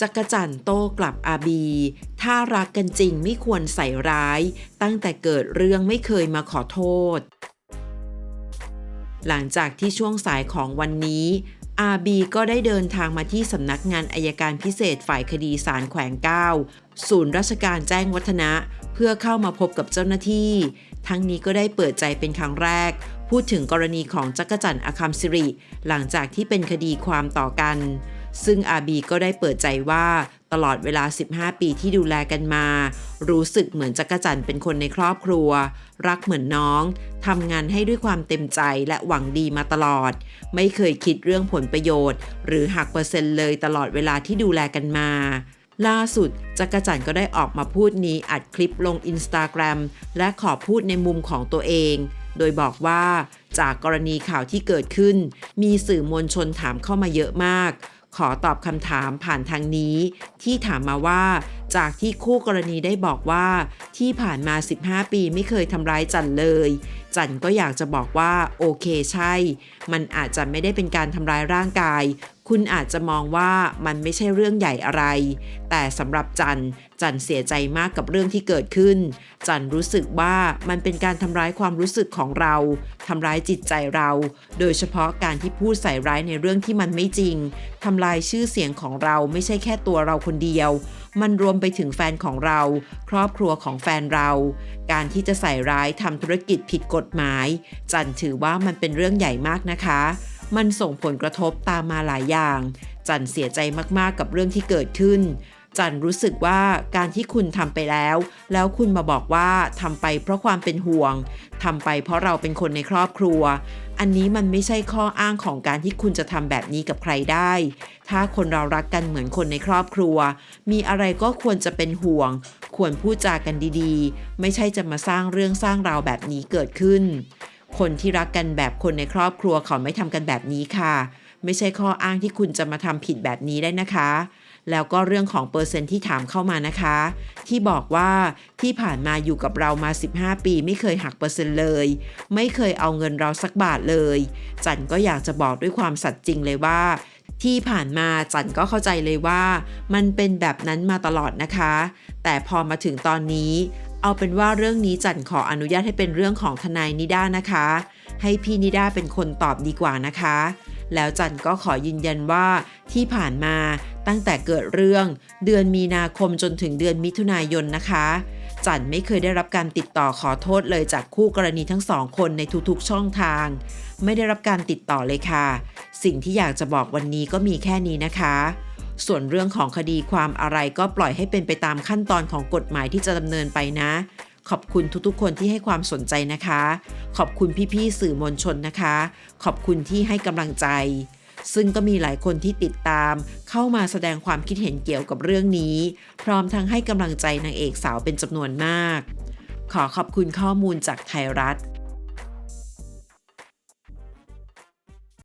จักรจันโต้กลับอาบี ถ้ารักกันจริงไม่ควรใส่ร้าย ตั้งแต่เกิดเรื่องไม่เคยมาขอโทษ หลังจากที่ช่วงสายของวันนี้อาบีก็ได้เดินทางมาที่สำนักงานอายการพิเศษฝ่ายคดีศาลแขวงเก้าศูนย์ราชการแจ้งวัฒนะ เพื่อเข้ามาพบกับเจ้าหน้าที่ ทั้งนี้ก็ได้เปิดใจเป็นครั้งแรก พูดถึงกรณีของจักรจันทร์อคัมสิริ หลังจากที่เป็นคดีความต่อกัน ซึ่งอาบีก็ได้เปิดใจว่าตลอดเวลา 15 ปีที่ดูแลกันมา รู้สึกเหมือนจักรจันทร์เป็นคนในครอบครัว รักเหมือนน้องทำงานให้ด้วยความเต็มใจและหวังดีมาตลอด ไม่เคยคิดเรื่องผลประโยชน์ หรือหักเปอร์เซ็นต์เลยตลอดเวลาที่ดูแลกันมาล่าสุดจักรจันทร์ก็ได้ออกมาพูดนี้อัดคลิปลงอินสตาแกรมและขอพูดในมุมของตัวเอง โดยบอกว่าจากกรณีข่าวที่เกิดขึ้น มีสื่อมวลชนถามเข้ามาเยอะมาก ขอตอบคำถามผ่านทางนี้ ที่ถามมาว่า จากที่คู่กรณีได้บอกว่า ที่ผ่านมา 15 ปีไม่เคยทำร้ายจันเลย จันก็อยากจะบอกว่า โอเคใช่ มันอาจจะไม่ได้เป็นการทำร้ายร่างกาย คุณอาจจะมองว่ามันไม่ใช่เรื่องใหญ่อะไร แต่สำหรับจันจันเสียใจมากกับเรื่องที่เกิดขึ้น จันรู้สึกว่ามันเป็นการทำร้ายความรู้สึกของเราทำร้ายจิตใจเรา โดยเฉพาะการที่พูดใส่ร้ายในเรื่องที่มันไม่จริงทำลายชื่อเสียงของเราไม่ใช่แค่ตัวเราคนเดียว มันรวมไปถึงแฟนของเรา ครอบครัวของแฟนเรา การที่จะใส่ร้ายทำธุรกิจผิดกฎหมาย จันถือว่ามันเป็นเรื่องใหญ่มากนะคะ มันส่งผลกระทบตามมาหลายอย่าง จันเสียใจมากๆกับเรื่องที่เกิดขึ้น จันรู้สึกว่าการที่คุณทำไปแล้ว แล้วคุณมาบอกว่าทำไปเพราะความเป็นห่วงทำไปเพราะเราเป็นคนในครอบครัว อันนี้มันไม่ใช่ข้ออ้างของการที่คุณจะทำแบบนี้กับใครได้ ถ้าคนเรารักกันเหมือนคนในครอบครัว มีอะไรก็ควรจะเป็นห่วง ควรพูดจากันดีๆ ไม่ใช่จะมาสร้างเรื่องสร้างราวแบบนี้เกิดขึ้น คนที่รักกันแบบคนในครอบครัวเขาไม่ทำกันแบบนี้ค่ะ ไม่ใช่ข้ออ้างที่คุณจะมาทำผิดแบบนี้ได้นะคะ แล้วก็เรื่องของเปอร์เซ็นต์ที่ถามเข้ามานะคะ ที่บอกว่าที่ผ่านมาอยู่กับเรามา 15 ปี ไม่เคยหักเปอร์เซ็นต์เลย ไม่เคยเอาเงินเราสักบาทเลย จันก็อยากจะบอกด้วยความสัตย์จริงเลยว่าที่ผ่านมาจันก็เข้าใจเลยว่า มันเป็นแบบนั้นมาตลอดนะคะ แต่พอมาถึงตอนนี้ เอาเป็นว่าเรื่องนี้จันขออนุญาตให้เป็นเรื่องของทนายนิด้านะคะ ให้พี่นิด้าเป็นคนตอบดีกว่านะคะ แล้วจันก็ขอยืนยันว่าที่ผ่านมาตั้งแต่เกิดเรื่องเดือนมีนาคมจนถึงเดือนมิถุนายนนะคะ จันไม่เคยได้รับการติดต่อขอโทษเลยจากคู่กรณีทั้งสองคนในทุกๆช่องทาง ไม่ได้รับการติดต่อเลยค่ะ สิ่งที่อยากจะบอกวันนี้ก็มีแค่นี้นะคะ ส่วนเรื่องของคดีความอะไรก็ปล่อยให้เป็นไปตามขั้นตอนของกฎหมายที่จะดำเนินไปนะ ขอบคุณทุกๆ คนที่ให้ความสนใจนะคะ ขอบคุณพี่ๆสื่อมวลชนนะคะ ขอบคุณที่ให้กำลังใจ ซึ่งก็มีหลายคนที่ติดตาม เข้ามาแสดงความคิดเห็นเกี่ยวกับเรื่องนี้ พร้อมทั้งให้กำลังใจนางเอกสาวเป็นจำนวนมาก ขอขอบคุณข้อมูลจากไทยรัฐ